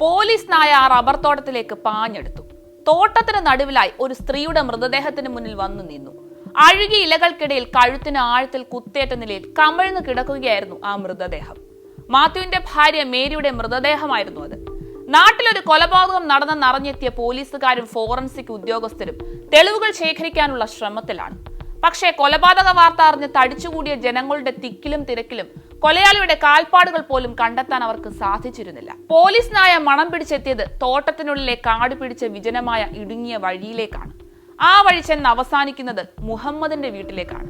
Police നായ ആ rubber തോട്ടത്തിലേക്ക് പാഞ്ഞെടുത്തു. തോട്ടത്തിന് നടുവിലായി ഒരു സ്ത്രീയുടെ മൃതദേഹത്തിന് മുന്നിൽ വന്നു നിന്നു. അഴുകിയ ഇലകൾക്കിടയിൽ കഴുത്തിന് ആഴത്തിൽ കുത്തേറ്റ നിലയിൽ കമിഴ്ന്നു കിടക്കുകയായിരുന്നു ആ മൃതദേഹം. മാത്യുവിന്റെ ഭാര്യ മേരിയുടെ മൃതദേഹമായിരുന്നു അത്. നാട്ടിലൊരു കൊലപാതകം നടന്നെന്നറിഞ്ഞെത്തിയ പോലീസുകാരും ഫോറൻസിക് ഉദ്യോഗസ്ഥരും തെളിവുകൾ ശേഖരിക്കാനുള്ള ശ്രമത്തിലാണ്. പക്ഷേ കൊലപാതക വാർത്ത അറിഞ്ഞ് തടിച്ചുകൂടിയ ജനങ്ങളുടെ തിക്കിലും തിരക്കിലും കൊലയാളിയുടെ കാൽപ്പാടുകൾ പോലും കണ്ടെത്താൻ അവർക്ക് സാധിച്ചിരുന്നില്ല. പോലീസ് നായ മണം പിടിച്ചെത്തിയത് തോട്ടത്തിനുള്ളിലെ കാട് പിടിച്ച വിജനമായ ഇടുങ്ങിയ വഴിയിലേക്കാണ്. ആ വഴി ചെന്ന് അവസാനിക്കുന്നത് മുഹമ്മദിന്റെ വീട്ടിലേക്കാണ്.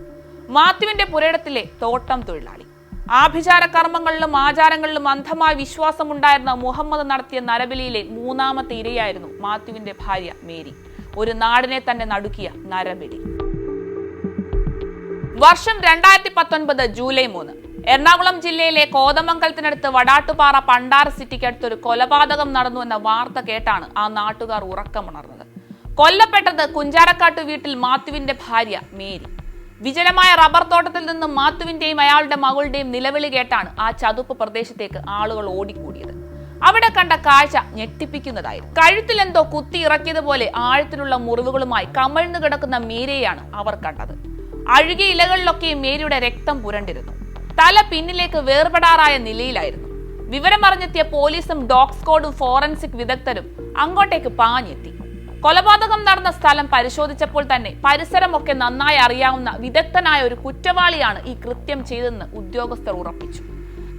മാത്യുവിന്റെ പുരയിടത്തിലെ തോട്ടം തൊഴിലാളി. ആഭിചാര കർമ്മങ്ങളിലും ആചാരങ്ങളിലും അന്ധമായ വിശ്വാസമുണ്ടായിരുന്ന മുഹമ്മദ് നടത്തിയ നരബലിയിലെ മൂന്നാമത്തെ ഇരയായിരുന്നു മാത്യുവിന്റെ ഭാര്യ മേരി. ഒരു നാടിനെ തന്നെ നടുക്കിയ നരബലി. വർഷം രണ്ടായിരത്തി പത്തൊൻപത് ജൂലൈ മൂന്ന്. എറണാകുളം ജില്ലയിലെ കോതമംഗലത്തിനടുത്ത് വടാട്ടുപാറ പണ്ടാര സിറ്റിക്കടുത്ത് ഒരു കൊലപാതകം നടന്നു എന്ന വാർത്ത കേട്ടാണ് ആ നാട്ടുകാർ ഉറക്കമുണർന്നത്. കൊല്ലപ്പെട്ടത് കുഞ്ചാരക്കാട്ട് വീട്ടിൽ മാത്തുവിന്റെ ഭാര്യ മേരി. വിജലമായ റബ്ബർ തോട്ടത്തിൽ നിന്നും മാത്തുവിന്റെയും അയാളുടെ മകളുടെയും നിലവിളി കേട്ടാണ് ആ ചതുപ്പ് പ്രദേശത്തേക്ക് ആളുകൾ ഓടിക്കൂടിയത്. അവിടെ കണ്ട കാഴ്ച ഞെട്ടിപ്പിക്കുന്നതായിരുന്നു. കഴുത്തിൽ എന്തോ കുത്തി ഇറക്കിയതുപോലെ ആഴത്തിലുള്ള മുറിവുകളുമായി കമഴ്ന്നു കിടക്കുന്ന മീരയെയാണ് അവർ കണ്ടത്. അഴുകിയ ഇലകളിലൊക്കെ മേരിയുടെ രക്തം പുരണ്ടിരുന്നു. തല പിന്നിലേക്ക് വേർപെടാറായ നിലയിലായിരുന്നു. വിവരമറിഞ്ഞെത്തിയ പോലീസും ഡോഗ് സ്ക്വാഡും ഫോറൻസിക് വിദഗ്ധരും അങ്ങോട്ടേക്ക് പാഞ്ഞെത്തി. കൊലപാതകം നടന്ന സ്ഥലം പരിശോധിച്ചപ്പോൾ തന്നെ പരിസരമൊക്കെ നന്നായി അറിയാവുന്ന വിദഗ്ധനായ ഒരു കുറ്റവാളിയാണ് ഈ കൃത്യം ചെയ്തതെന്ന് ഉദ്യോഗസ്ഥർ ഉറപ്പിച്ചു.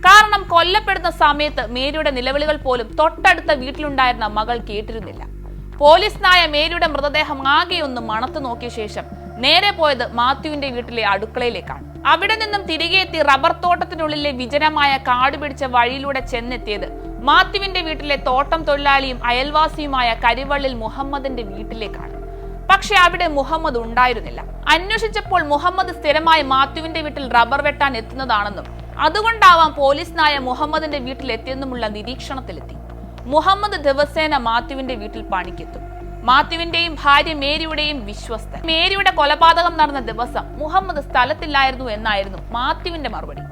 കാരണം കൊല്ലപ്പെടുന്ന സമയത്ത് മേരിയുടെ നിലവിളികൾ പോലും തൊട്ടടുത്ത വീട്ടിലുണ്ടായിരുന്ന മകൾ കേട്ടിരുന്നില്ല. പോലീസ് നായ മേരിയുടെ മൃതദേഹം ആകെയൊന്ന് മണത്തു നോക്കിയ ശേഷം നേരെ പോയത് മാത്യുവിന്റെ വീട്ടിലെ അടുക്കളയിലേക്കാണ്. അവിടെ നിന്നും തിരികെ എത്തി റബ്ബർ തോട്ടത്തിനുള്ളിലെ വിജനമായ കാട് പിടിച്ച വഴിയിലൂടെ ചെന്നെത്തിയത് മാത്യുവിന്റെ വീട്ടിലെ തോട്ടം തൊഴിലാളിയും അയൽവാസിയുമായ കരിവള്ളിൽ മുഹമ്മദിന്റെ വീട്ടിലേക്കാണ്. പക്ഷെ അവിടെ മുഹമ്മദ് ഉണ്ടായിരുന്നില്ല. അന്വേഷിച്ചപ്പോൾ മുഹമ്മദ് സ്ഥിരമായി മാത്യുവിന്റെ വീട്ടിൽ റബ്ബർ വെട്ടാൻ എത്തുന്നതാണെന്നും അതുകൊണ്ടാവാം പോലീസ് നായ മുഹമ്മദിന്റെ വീട്ടിൽ എത്തിയെന്നുമുള്ള നിരീക്ഷണത്തിലെത്തി. മുഹമ്മദ് ദിവസേന മാത്യുവിന്റെ വീട്ടിൽ പണിക്കെത്തും. മാത്യുവിന്റെയും ഭാര്യ മേരിയുടെയും വിശ്വസ്തൻ. മേരിയുടെ കൊലപാതകം നടന്ന ദിവസം മുഹമ്മദ് സ്ഥലത്തില്ലായിരുന്നു എന്നായിരുന്നു മാത്യുവിന്റെ മറുപടി.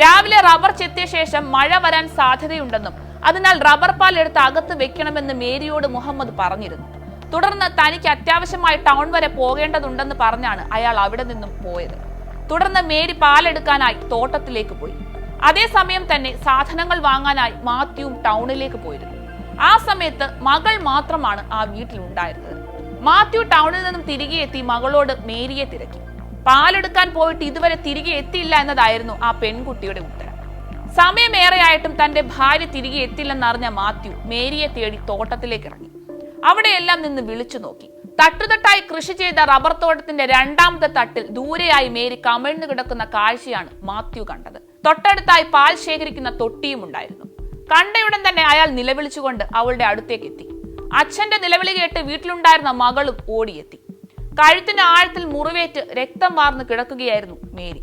രാവിലെ റബ്ബർ ചെത്തിയ ശേഷം മഴ വരാൻ സാധ്യതയുണ്ടെന്നും അതിനാൽ റബ്ബർ പാൽ എടുത്ത് അകത്ത് വെക്കണമെന്ന് മേരിയോട് മുഹമ്മദ് പറഞ്ഞിരുന്നു. തുടർന്ന് തനിക്ക് അത്യാവശ്യമായി ടൗൺ വരെ പോകേണ്ടതുണ്ടെന്ന് പറഞ്ഞാണ് അയാൾ അവിടെ നിന്നും പോയത്. തുടർന്ന് മേരി പാലെടുക്കാനായി തോട്ടത്തിലേക്ക് പോയി. അതേസമയം തന്നെ സാധനങ്ങൾ വാങ്ങാനായി മാത്യുവും ടൗണിലേക്ക് പോയിരുന്നു. ആ സമയത്ത് മകൾ മാത്രമാണ് ആ വീട്ടിൽ ഉണ്ടായിരുന്നത് മാത്യു ടൗണിൽ നിന്നും തിരികെ എത്തി മകളോട് മേരിയെ തിരക്കി. പാലെടുക്കാൻ പോയിട്ട് ഇതുവരെ തിരികെ എത്തിയില്ല എന്നതായിരുന്നു ആ പെൺകുട്ടിയുടെ ഉത്തരം. സമയമേറെയായിട്ടും തന്റെ ഭാര്യ തിരികെ എത്തില്ലെന്നറിഞ്ഞ മാത്യു മേരിയെ തേടി തോട്ടത്തിലേക്ക് ഇറങ്ങി. അവിടെയെല്ലാം നിന്ന് വിളിച്ചു നോക്കി. തട്ടുതട്ടായി കൃഷി ചെയ്ത റബ്ബർ തോട്ടത്തിന്റെ രണ്ടാമത്തെ തട്ടിൽ ദൂരെയായി മേരി കമിഴ്ന്നു കിടക്കുന്ന കാഴ്ചയാണ് മാത്യു കണ്ടത്. തൊട്ടടുത്തായി പാൽ ശേഖരിക്കുന്ന തൊട്ടിയും ഉണ്ടായിരുന്നു. കണ്ടയുടൻ തന്നെ അയാൾ നിലവിളിച്ചുകൊണ്ട് അവളുടെ അടുത്തേക്ക് എത്തി. അച്ഛന്റെ നിലവിളി കേട്ട് വീട്ടിലുണ്ടായിരുന്ന മകളും ഓടിയെത്തി. കഴുത്തിന്റെ ആഴത്തിൽ മുറിവേറ്റ് രക്തം വാർന്ന് കിടക്കുകയായിരുന്നു മേരി.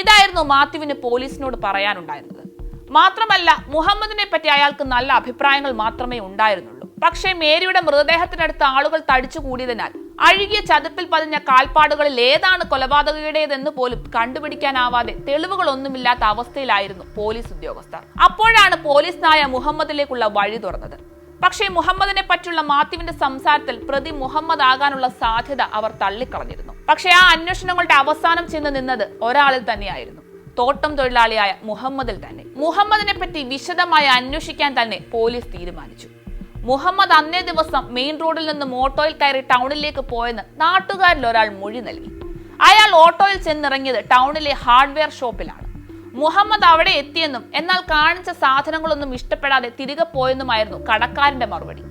ഇതായിരുന്നു മാത്യുവിന് പോലീസിനോട് പറയാനുണ്ടായിരുന്നത്. മാത്രമല്ല മുഹമ്മദിനെ പറ്റി അയാൾക്ക് നല്ല അഭിപ്രായങ്ങൾ മാത്രമേ ഉണ്ടായിരുന്നുള്ളൂ. പക്ഷേ മേരിയുടെ മൃതദേഹത്തിനടുത്ത് ആളുകൾ തടിച്ചു കൂടിയതിനാൽ അഴുകിയ ചതുപ്പിൽ പതിഞ്ഞ കാൽപ്പാടുകളിൽ ഏതാണ് കൊലപാതകയുടേതെന്ന് പോലും കണ്ടുപിടിക്കാനാവാതെ തെളിവുകളൊന്നുമില്ലാത്ത അവസ്ഥയിലായിരുന്നു പോലീസ് ഉദ്യോഗസ്ഥർ. അപ്പോഴാണ് പോലീസ് നായ മുഹമ്മദിലേക്കുള്ള വഴി തുറന്നത്. പക്ഷേ മുഹമ്മദിനെ പറ്റിയുള്ള മാത്യുവിന്റെ സംസാരത്തിൽ പ്രതി മുഹമ്മദ് ആകാനുള്ള സാധ്യത അവർ തള്ളിക്കളഞ്ഞിരുന്നു. പക്ഷേ ആ അന്വേഷണങ്ങളുടെ അവസാനം ചെന്ന് നിന്നത് ഒരാളിൽ തന്നെയായിരുന്നു. തോട്ടം തൊഴിലാളിയായ മുഹമ്മദിൽ തന്നെ. മുഹമ്മദിനെ പറ്റി വിശദമായി അന്വേഷിക്കാൻ തന്നെ പോലീസ് തീരുമാനിച്ചു. മുഹമ്മദ് അന്നേ ദിവസം മെയിൻ റോഡിൽ നിന്ന് ഓട്ടോയിൽ കയറി ടൗണിലേക്ക് പോയെന്ന് നാട്ടുകാരിൽ ഒരാൾ മൊഴി നൽകി. അയാൾ ഓട്ടോയിൽ ചെന്നിറങ്ങിയത് ടൗണിലെ ഹാർഡ്വെയർ ഷോപ്പിലാണ് മുഹമ്മദ് അവിടെ എത്തിയെന്നും എന്നാൽ കാണിച്ച സാധനങ്ങളൊന്നും ഇഷ്ടപ്പെടാതെ തിരികെ പോയെന്നുമായിരുന്നു കടക്കാരന്റെ മറുപടി.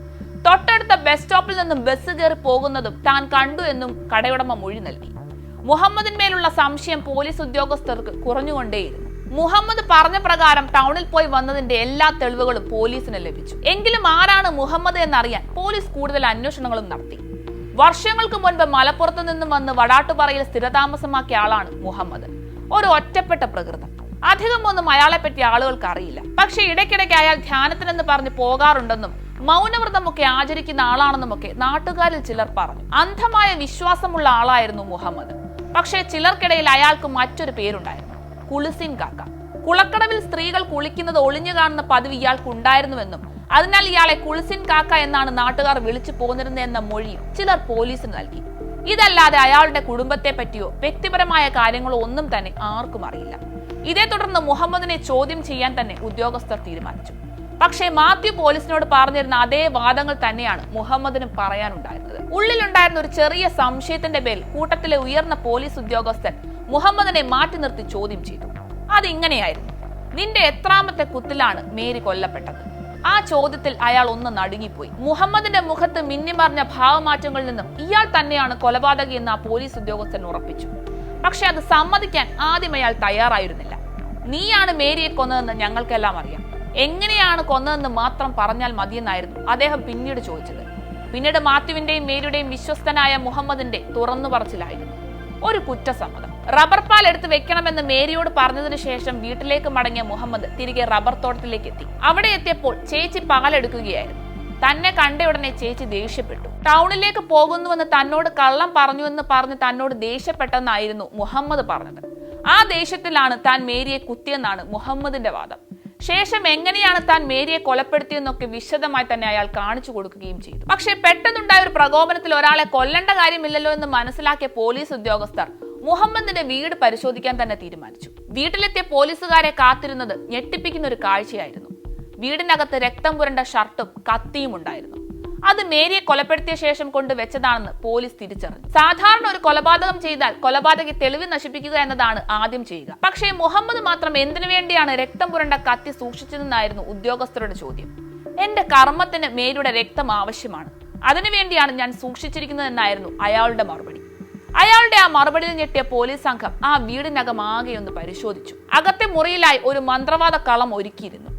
തൊട്ടടുത്ത ബസ് സ്റ്റോപ്പിൽ നിന്നും ബസ് കയറി പോകുന്നതും താൻ കണ്ടു എന്നും കടയുടമ മൊഴി നൽകി. മുഹമ്മദിന്മേലുള്ള സംശയം പോലീസ് ഉദ്യോഗസ്ഥർക്ക് കുറഞ്ഞുകൊണ്ടേയിരുന്നു. മുഹമ്മദ് പറഞ്ഞ പ്രകാരം ടൗണിൽ പോയി വന്നതിന്റെ എല്ലാ തെളിവുകളും പോലീസിന് ലഭിച്ചു. എങ്കിലും ആരാണ് മുഹമ്മദ് എന്നറിയാൻ പോലീസ് കൂടുതൽ അന്വേഷണങ്ങളും നടത്തി. വർഷങ്ങൾക്ക് മുൻപ് മലപ്പുറത്ത് നിന്നും വന്ന് വടാട്ടുപാറയിൽ സ്ഥിരതാമസമാക്കിയ ആളാണ് മുഹമ്മദ്. ഒരു ഒറ്റപ്പെട്ട പ്രകൃതം. അധികം ഒന്നും അയാളെ പറ്റി ആളുകൾക്ക് അറിയില്ല. പക്ഷെ ഇടയ്ക്കിടയ്ക്ക് അയാൾ ധ്യാനത്തിനെന്ന് പറഞ്ഞ് പോകാറുണ്ടെന്നും മൗനവ്രതമൊക്കെ ആചരിക്കുന്ന ആളാണെന്നുമൊക്കെ നാട്ടുകാരിൽ ചിലർ പറഞ്ഞു. അന്ധമായ വിശ്വാസമുള്ള ആളായിരുന്നു മുഹമ്മദ്. പക്ഷേ ചിലർക്കിടയിൽ അയാൾക്ക് മറ്റൊരു പേരുണ്ടായിരുന്നു. കുളിസിൻ കാക്ക. കുളക്കടവിൽ സ്ത്രീകൾ കുളിക്കുന്നത് ഒളിഞ്ഞു കാണുന്ന പതിവ് ഇയാൾക്കുണ്ടായിരുന്നുവെന്നും അതിനാൽ ഇയാളെ കുളിസിൻ കാക്ക എന്നാണ് നാട്ടുകാർ വിളിച്ചു പോന്നിരുന്നതെന്ന മൊഴിയും ചിലർ പോലീസിന് നൽകി. ഇതല്ലാതെ അയാളുടെ കുടുംബത്തെ പറ്റിയോ വ്യക്തിപരമായ കാര്യങ്ങളോ ഒന്നും തന്നെ ആർക്കും അറിയില്ല. ഇതേ തുടർന്ന് മുഹമ്മദിനെ ചോദ്യം ചെയ്യാൻ തന്നെ ഉദ്യോഗസ്ഥർ തീരുമാനിച്ചു. പക്ഷേ മാത്യു പോലീസിനോട് പറഞ്ഞിരുന്ന അതേ വാദങ്ങൾ തന്നെയാണ് മുഹമ്മദിനും പറയാനുണ്ടായിരുന്നത്. ഉള്ളിലുണ്ടായിരുന്ന ഒരു ചെറിയ സംശയത്തിന്റെ പേരിൽ കൂട്ടത്തിലെ ഉയർന്ന പോലീസ് ഉദ്യോഗസ്ഥൻ മുഹമ്മദിനെ മാറ്റി നിർത്തി ചോദ്യം ചെയ്തു. അതിങ്ങനെയായിരുന്നു. നിന്റെ എത്രാമത്തെ കുത്തിലാണ് മേരി കൊല്ലപ്പെട്ടത്? ആ ചോദ്യത്തിൽ അയാൾ ഒന്ന് നടുങ്ങിപ്പോയി. മുഹമ്മദിന്റെ മുഖത്ത് മിന്നിമറിഞ്ഞ ഭാവമാറ്റങ്ങളിൽ നിന്നും ഇയാൾ തന്നെയാണ് കൊലപാതകി എന്ന് ആ പോലീസ് ഉദ്യോഗസ്ഥൻ ഉറപ്പിച്ചു. പക്ഷെ അത് സമ്മതിക്കാൻ ആദ്യം അയാൾ തയ്യാറായിരുന്നില്ല. നീയാണ് മേരിയെ കൊന്നതെന്ന് ഞങ്ങൾക്കെല്ലാം അറിയാം. എങ്ങനെയാണ് കൊന്നതെന്ന് മാത്രം പറഞ്ഞാൽ മതിയെന്നായിരുന്നു അദ്ദേഹം പിന്നീട് ചോദിച്ചത്. പിന്നീട് മാത്യുവിന്റെയും മേരിയുടെയും വിശ്വസ്തനായ മുഹമ്മദിന്റെ തുറന്നു പറച്ചിലായിരുന്നു ഒരു കുറ്റസമ്മതം. റബ്ബർ പാൽ എടുത്ത് വെക്കണമെന്ന് മേരിയോട് പറഞ്ഞതിനു ശേഷം വീട്ടിലേക്ക് മടങ്ങിയ മുഹമ്മദ് തിരികെ റബ്ബർ തോട്ടത്തിലേക്ക് എത്തി. അവിടെ എത്തിയപ്പോൾ ചേച്ചി പാലെടുക്കുകയായിരുന്നു. തന്നെ കണ്ട ഉടനെ ചേച്ചി ദേഷ്യപ്പെട്ടു. ടൗണിലേക്ക് പോകുന്നുവെന്ന് തന്നോട് കള്ളം പറഞ്ഞു എന്ന് പറഞ്ഞ് തന്നോട് ദേഷ്യപ്പെട്ടെന്നായിരുന്നു മുഹമ്മദ് പറഞ്ഞത്. ആ ദേഷ്യത്തിലാണ് താൻ മേരിയെ കുത്തിയെന്നാണ് മുഹമ്മദിന്റെ വാദം. ശേഷം എങ്ങനെയാണ് താൻ മേരിയെ കൊലപ്പെടുത്തിയെന്നൊക്കെ വിശദമായി തന്നെ അയാൾ കാണിച്ചു കൊടുക്കുകയും ചെയ്തു. പക്ഷേ പെട്ടെന്നുണ്ടായ ഒരു പ്രകോപനത്തിൽ ഒരാളെ കൊല്ലേണ്ട കാര്യമില്ലല്ലോ എന്ന് മനസ്സിലാക്കിയ പോലീസ് ഉദ്യോഗസ്ഥർ മുഹമ്മദിന്റെ വീട് പരിശോധിക്കാൻ തന്നെ തീരുമാനിച്ചു. വീട്ടിലെത്തിയ പോലീസുകാരെ കാത്തിരുന്നത് ഞെട്ടിപ്പിക്കുന്ന ഒരു കാഴ്ചയായിരുന്നു. വീടിനകത്ത് രക്തം പുരണ്ട ഷർട്ടും കത്തിയും ഉണ്ടായിരുന്നു. അത് മേരിയെ കൊലപ്പെടുത്തിയ ശേഷം കൊണ്ട് വെച്ചതാണെന്ന് പോലീസ് തിരിച്ചറിഞ്ഞു. സാധാരണ ഒരു കൊലപാതകം ചെയ്താൽ കൊലപാതകി തെളിവ് നശിപ്പിക്കുക എന്നതാണ് ആദ്യം ചെയ്യുക. പക്ഷേ മുഹമ്മദ് മാത്രം എന്തിനു വേണ്ടിയാണ് രക്തം പുരണ്ട കത്തി സൂക്ഷിച്ചതെന്നായിരുന്നു ഉദ്യോഗസ്ഥരുടെ ചോദ്യം. എന്റെ കർമ്മത്തിന് മേരിയുടെ രക്തം ആവശ്യമാണ്. അതിനുവേണ്ടിയാണ് ഞാൻ സൂക്ഷിച്ചിരിക്കുന്നതെന്നായിരുന്നു അയാളുടെ മറുപടി. അയാളുടെ ആ മറുപടിയിൽ ഞെട്ടിയ പോലീസ് സംഘം ആ വീടിനകം ആകെ ഒന്ന് പരിശോധിച്ചു. അകത്തെ മുറിയിലായി ഒരു മന്ത്രവാദ കളം ഒരുക്കിയിരുന്നു.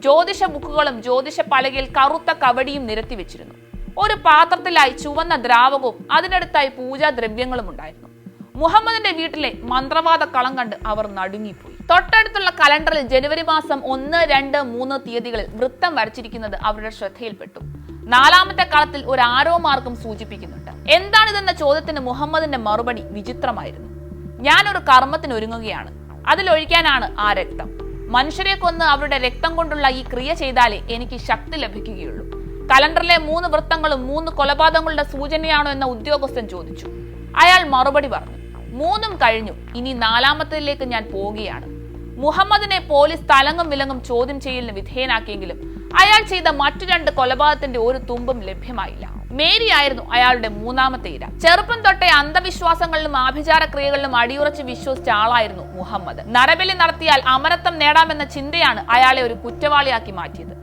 ജ്യോതിഷ ബുക്കുകളും ജ്യോതിഷ പലകയിൽ കറുത്ത കവടിയും നിരത്തി വെച്ചിരുന്നു. ഒരു പാത്രത്തിലായി ചുവന്ന ദ്രാവകവും അതിനടുത്തായി പൂജാദ്രവ്യങ്ങളും ഉണ്ടായിരുന്നു. മുഹമ്മദിന്റെ വീട്ടിലെ മന്ത്രവാദ കളം കണ്ട് അവർ നടുങ്ങിപ്പോയി. തൊട്ടടുത്തുള്ള കലണ്ടറിൽ ജനുവരി മാസം ഒന്ന് രണ്ട് മൂന്ന് തീയതികളിൽ വൃത്തം വരച്ചിരിക്കുന്നത് അവരുടെ ശ്രദ്ധയിൽപ്പെട്ടു. നാലാമത്തെ കളത്തിൽ ഒരു ആരോ മാർഗം സൂചിപ്പിക്കുന്നുണ്ട്. എന്താണിതെന്ന ചോദ്യത്തിന് മുഹമ്മദിന്റെ മറുപടി വിചിത്രമായിരുന്നു. ഞാനൊരു കർമ്മത്തിന് ഒരുങ്ങുകയാണ്. അതിലൊഴിക്കാനാണ് ആ രക്തം. മനുഷ്യരെ കൊന്ന് അവരുടെ രക്തം കൊണ്ടുള്ള ഈ ക്രിയ ചെയ്താലേ എനിക്ക് ശക്തി ലഭിക്കുകയുള്ളൂ. കലണ്ടറിലെ മൂന്ന് വൃത്തങ്ങളും മൂന്ന് കൊലപാതകങ്ങളുടെ സൂചനയാണോ എന്ന ഉദ്യോഗസ്ഥൻ ചോദിച്ചു. അയാൾ മറുപടി പറഞ്ഞു മൂന്നും കഴിഞ്ഞു. ഇനി നാലാമത്തേതിലേക്ക് ഞാൻ പോവുകയാണ്. മുഹമ്മദിനെ പോലീസ് തലങ്ങും വിലങ്ങും ചോദ്യം ചെയ്യലിന് വിധേയനാക്കിയെങ്കിലും അയാൾ ചെയ്ത മറ്റു രണ്ട് കൊലപാതകത്തിന്റെ ഒരു തുമ്പും ലഭ്യമായില്ല. മേരി ആയിരുന്നു അയാളുടെ മൂന്നാമത്തെ ഇര. ചെറുപ്പം തൊട്ടേ അന്ധവിശ്വാസങ്ങളിലും ആഭിചാര ക്രിയകളിലും അടിയുറച്ച് വിശ്വസിച്ച ആളായിരുന്നു മുഹമ്മദ്. നരബലി നടത്തിയാൽ അമരത്വം നേടാമെന്ന ചിന്തയാണ് അയാളെ ഒരു കുറ്റവാളിയാക്കി മാറ്റിയത്.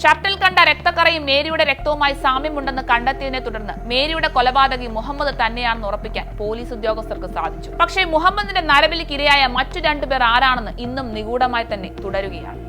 ഷർട്ടിൽ കണ്ട രക്തക്കറയും മേരിയുടെ രക്തവുമായി സാമ്യമുണ്ടെന്ന് കണ്ടെത്തിയതിനെ തുടർന്ന് മേരിയുടെ കൊലപാതകി മുഹമ്മദ് തന്നെയാണെന്ന് ഉറപ്പിക്കാൻ പോലീസ് ഉദ്യോഗസ്ഥർക്ക് സാധിച്ചു. പക്ഷേ മുഹമ്മദിന്റെ നരബലിക്കിരയായ മറ്റു രണ്ടുപേർ ആരാണെന്ന് ഇന്നും നിഗൂഢമായി തന്നെ തുടരുകയാണ്.